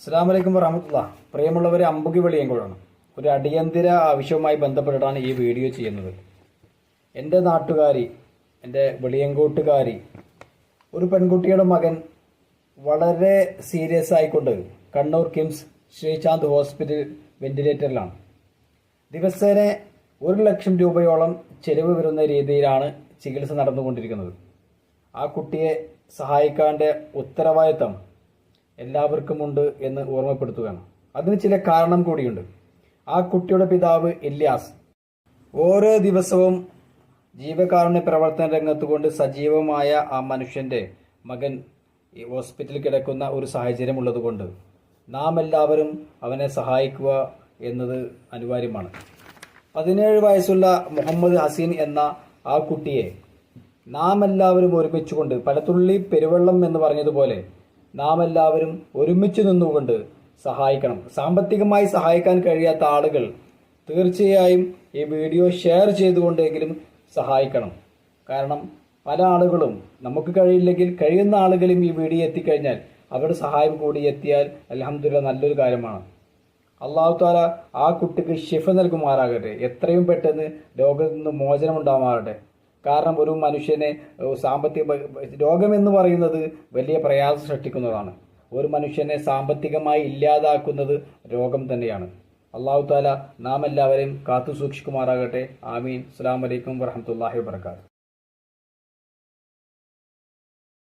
അസ്സാം വലൈക്കും വറഹമത്തുള്ള. പ്രിയമുള്ളവരെ അമ്പുകി വെളിയങ്കോഴാണ് ഒരു അടിയന്തര ആവശ്യവുമായി ബന്ധപ്പെട്ടിട്ടാണ് ഈ വീഡിയോ ചെയ്യുന്നത്. എന്റെ നാട്ടുകാരി എന്റെ വെളിയങ്കോട്ടുകാരി ഒരു പെൺകുട്ടിയുടെ മകൻ വളരെ സീരിയസ് ആയിക്കൊണ്ട് കണ്ണൂർ കിംസ് ശ്രീചാന്ത് ഹോസ്പിറ്റൽ വെന്റിലേറ്ററിലാണ്. ദിവസേന ഒരു ലക്ഷം രൂപയോളം ചെലവ് വരുന്ന രീതിയിലാണ് ചികിത്സ നടന്നുകൊണ്ടിരിക്കുന്നത്. ആ കുട്ടിയെ സഹായിക്കാന്റെ ഉത്തരവാദിത്തം എല്ലാവർക്കുമുണ്ട് എന്ന് ഓർമ്മപ്പെടുത്തുകയാണ്. അതിന് ചില കാരണം കൂടിയുണ്ട്. ആ കുട്ടിയുടെ പിതാവ് ഇല്യാസ്. ഓരോ ദിവസവും ജീവകാരുണ്യ പ്രവർത്തന രംഗത്ത് കൊണ്ട് സജീവമായ ആ മനുഷ്യന്റെ മകൻ ഈ ഹോസ്പിറ്റലിൽ കിടക്കുന്ന ഒരു സാഹചര്യം ഉള്ളതുകൊണ്ട് നാം എല്ലാവരും അവനെ സഹായിക്കുക എന്നത് അനിവാര്യമാണ്. പതിനേഴ് വയസ്സുള്ള മുഹമ്മദ് ഹസീൻ എന്ന ആ കുട്ടിയെ നാം എല്ലാവരും ഒരുമിച്ചുകൊണ്ട് പലതുള്ളി പെരുവെള്ളം എന്ന് പറഞ്ഞതുപോലെ നാം എല്ലാവരും ഒരുമിച്ച് നിന്നുകൊണ്ട് സഹായിക്കണം. സാമ്പത്തികമായി സഹായിക്കാൻ കഴിയാത്ത ആളുകൾ തീർച്ചയായും ഈ വീഡിയോ ഷെയർ ചെയ്തുകൊണ്ടെങ്കിലും സഹായിക്കണം. കാരണം പല ആളുകളും നമുക്ക് കഴിയില്ലെങ്കിൽ കഴിയുന്ന ആളുകളും ഈ വീഡിയോ എത്തിക്കഴിഞ്ഞാൽ അവരുടെ സഹായം കൂടി എത്തിയാൽ അലഹമ്മദില്ല നല്ലൊരു കാര്യമാണ്. അള്ളാഹു താല ആ കുട്ടിക്ക് ഷിഫ നൽകുമാറാകട്ടെ. എത്രയും പെട്ടെന്ന് രോഗത്തിൽ നിന്ന് മോചനം ഉണ്ടാമാറട്ടെ കാരണം ഒരു മനുഷ്യനെ സാമ്പത്തിക രോഗമെന്ന് പറയുന്നത് വലിയ പ്രയാസം സൃഷ്ടിക്കുന്നതാണ്. ഒരു മനുഷ്യനെ സാമ്പത്തികമായി ഇല്ലാതാക്കുന്നത് രോഗം തന്നെയാണ്. അള്ളാഹു താല നാം എല്ലാവരെയും കാത്തു സൂക്ഷിക്കുമാറാകട്ടെ. ആമീൻ. അസ്സാം വലൈക്കും വരഹമുല്ലാഹി വാബർക്കാത്തു